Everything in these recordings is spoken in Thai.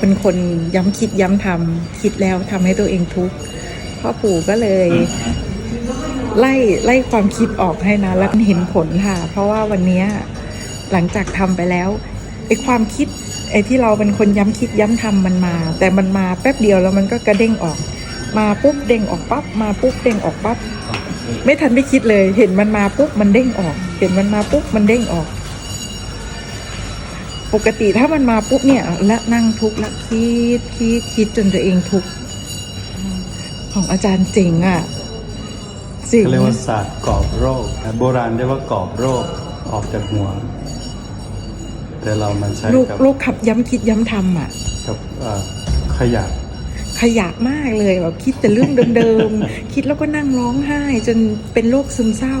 เป็นคนย้ำคิดย้ำทำคิดแล้วทำให้ตัวเองทุกข์พ่อปู่ก็เลยไล่ไล่ความคิดออกให้นะ แล้วเห็นผลค่ะ เพราะว่าวันนี้หลังจากทำไปแล้วไอ้ความคิดไอ้ที่เราเป็นคนย้ำคิดย้ำทำมันมา แต่มันมาแป๊บเดียวแล้วมันก็กระเด้งออก มาปุ๊บเด้งออกปั๊บมาปุ๊บเด้งออกปั๊บไม่ทันได้คิดเลย เห็นมันมาปุ๊บมันเด้งออก เห็นมันมาปุ๊บมันเด้งออก ปกติถ้ามันมาปุ๊บเนี่ยและนั่งทุกข์และคิดคิดคิดจนตัวเองทุกข์ของอาจารย์เจ๋งอะเจ๋งเขาเรียกว่าศาสตร์กรอบโรคนะโบราณเรียกว่ากรอบโรคออกจากหัว แต่เรามันใช้ลูกกับลูกขับย้ำคิดย้ำทำอะกับเอ่อขยะขยะมากเลยแบบคิดแต่เรื่องเดิมๆ คิดแล้วก็นั่งร้องไห้ จนเป็นโรคซึมเศร้า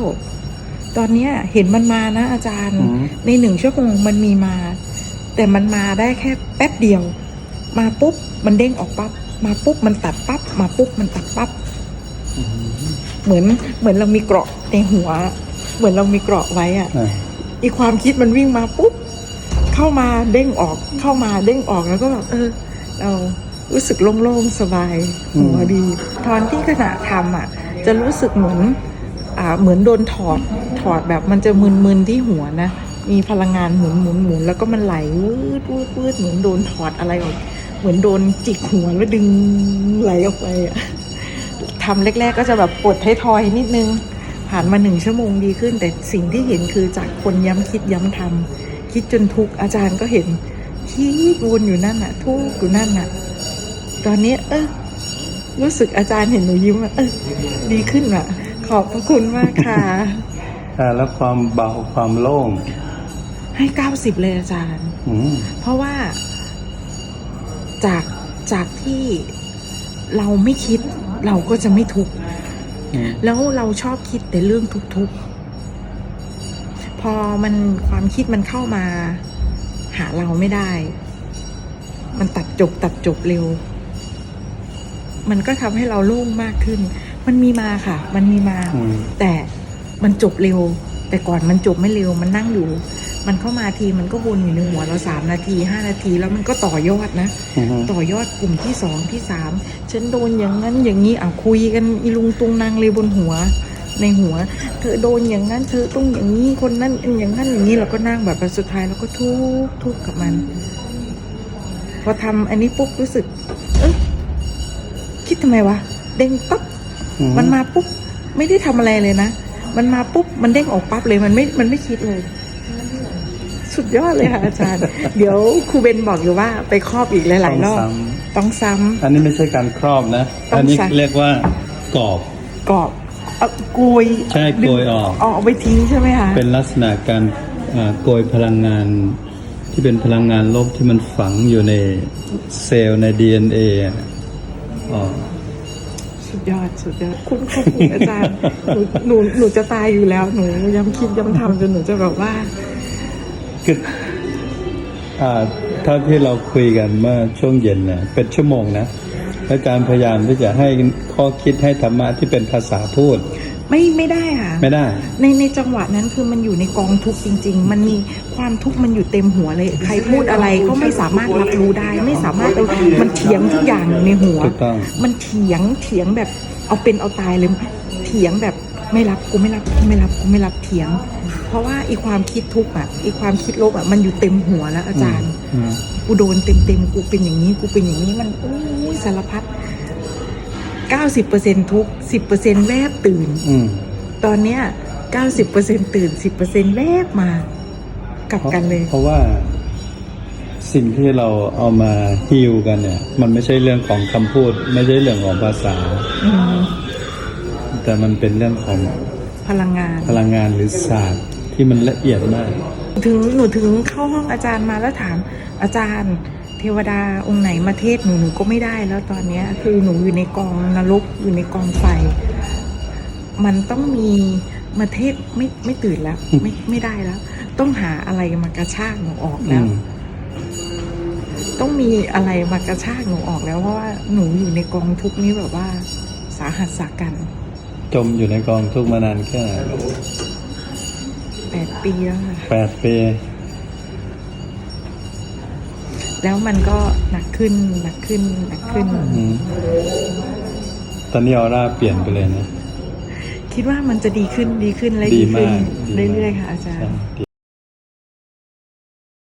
ตอนเนี้ยเห็นมันมานะอาจารย์อืมในหนึ่งชั่วโมงมันมีมา แต่มันมาได้แค่แป๊บเดียว มาปุ๊บมันเด้งออกปั๊บมาปุ๊บมันตัดปั๊บมาปุ๊บมันตัดปั๊บอืมเหมือนเหมือนเรามีเกราะในหัว เหมือนเรามีเกราะไว้อะอะอีกความคิดมันวิ่งมาปุ๊บเข้ามาเด้งออกเข้ามาเด้งออกแล้วก็แบบเออ เรารู้สึกโล่งๆสบายหัวดีตอนที่ขณะทำอะ จะรู้สึกเหมือนอ่าเหมือนโดนถอดถอดแบบมันจะมึนๆที่หัวนะ มีพลังงานหมุนหมุนหมุนแล้วก็มันไหลวืดวืดวืดเหมือนโดนถอดอะไรออก เหมือนโดนจิกหัวแล้วดึงไหลออกไปอะทำแรก ๆ ก็จะแบบปวดท้ายทอยนิดนึง ผ่านมาหนึ่งชั่วโมงดีขึ้น แต่สิ่งที่เห็นคือจากคนย้ำคิดย้ำทำคิดจนทุกอาจารย์ก็เห็นคิดวนอยู่นั่นน่ะทุกอยู่นั่นน่ะตอนนี้เออรู้สึกอาจารย์เห็นหนูยิ้มอะเออดีขึ้นอะขอบพระคุณมากค่ะ แล้วความเบาความโล่ง ให้เก้าสิบเลยอาจารย์ อืมเพราะว่าจากจากที่เราไม่คิดเราก็จะไม่ทุกข์ อืมแล้วเราชอบคิดแต่เรื่องทุกๆพอมันความคิดมันเข้ามา หาเราไม่ได้ มันตัดจบตัดจบเร็ว มันก็ทำให้เราโล่งมากขึ้น มันมีมาค่ะ มันมีมา อืมแต่มันจบเร็ว แต่ก่อนมันจบไม่เร็ว มันนั่งอยู่ มันเข้ามาทีมันก็วนอยู่ในหัวเราสามนาทีห้านาทีแล้วมันก็ต่อยอดนะ อืมต่อยอดกลุ่มที่สองที่สามฉันโดนอย่างนั้นอย่างนี้อะคุยกันอีลุงตุงนางเลยบนหัว ในหัว เธอโดนอย่างนั้น เธอต้องอย่างนี้คนนั้นอย่างนั้นอย่างนี้เราก็นั่งแบบสุดท้ายเราก็ทุกข์ทุกข์กับมัน พอทำอันนี้ปุ๊บรู้สึก เอ้ยคิดทำไมวะเด้งปั๊บ อืมันมาปุ๊บ ไม่ได้ทำอะไรเลยนะ มันมาปุ๊บ มันเด้งออกปั๊บเลย มันไม่ มันไม่คิดเลย สุดยอดเลยค่ะอาจารย์ เดี๋ยวครูเบนบอกอยู่ว่าไปครอบอีกหลายๆรอบ ต้องซ้ต้องซ้ำอันนี้ไม่ใช่การครอบนะ ต้องอันนี้ใส่ เรียกว่ากรอบำกรอบเอาโกยใช่โกยออกเอาเอาไปทิ้งใช่ไหมคะ เป็นลักษณะการเอ่อโกยพลังงานที่เป็นพลังงานลบที่มันฝังอยู่ในเซลล์ใน DNA อะออก สุดยอดสุดยอดคุณขอบคุณอาจารย์หนูหนูหนูจะตายอยู่แล้วหนูย้ำคิดย้ำทำจนหนูจะแบบว่า คืออ่าเท่าที่เราคุยกันเมื่อช่วงเย็นเนี่ยเป็นชั่วโมงนะและการพยายามที่จะให้ข้อคิดให้ธรรมะที่เป็นภาษาพูด ไม่ไม่ได้ค่ะ ไม่ได้ ในในจังหวะนั้นคือมันอยู่ในกองทุกข์จริง ๆ มันมีความทุกข์มันอยู่เต็มหัวเลย ใครพูดอะไรก็ไม่สามารถรับรู้ได้ ไม่สามารถเอามันเถียงทุกอย่างอยู่ในหัวถูกต้องมันเถียงเถียงแบบเอาเป็นเอาตายเลยเถียงแบบ ไม่รับกูไม่รับกูไม่รับกูไม่รับเถียง เพราะว่าอีความคิดทุกข์อะอีความคิดลบอะมันอยู่เต็มหัวแล้วอาจารย์อืมกูโดนเต็มเต็มๆกูเป็นอย่างนี้กูเป็นอย่างนี้มันอู้ยสารพัดเก้าสิบเปอร์เซ็นทุกสิบเปอร์เซ็นแวบตื่นอืมตอนเนี้ยเก้าสิบเปอร์เซ็นตื่นสิบเปอร์เซ็นแวบมากลับกันเลย เพราะว่าสิ่งที่เราเอามาฮิวกันเนี่ย มันไม่ใช่เรื่องของคำพูด ไม่ใช่เรื่องของภาษาอืม แต่มันเป็นเรื่องของพลังงาน พลังงานหรือศาสตร์ที่มันละเอียดมาก ถึงหนูถึงเข้าห้องอาจารย์มาแล้วถามอาจารย์เทวดาองค์ไหนมาเทศหนูหนูก็ไม่ได้แล้วตอนเนี้ยคือหนูอยู่ในกองนรกอยู่ในกองไฟ มันต้องมีมาเทศไม่ไม่ตื่นแล้ว ไม่ไม่ได้แล้ว ต้องหาอะไรมากระชากหนูออกอืแล้วมต้องมีอะไรมากระชากหนูออกแล้วเพราะว่าหนูอยู่ในกองทุกข์นี้แบบว่าสาหัสสากัน จมอยู่ในกองทุกข์มานานแค่ไหนแปดปีแล้วค่ะ แปดปี แล้วมันก็หนักขึ้นหนักขึ้นหนักขึ้น อืมตอนนี้ออร่าเปลี่ยนไปเลยนะ คิดว่ามันจะดีขึ้นดีขึ้นและดีดีขึ้นมากดีมากเรื่อยๆค่ะอาจารใช่ย์ดี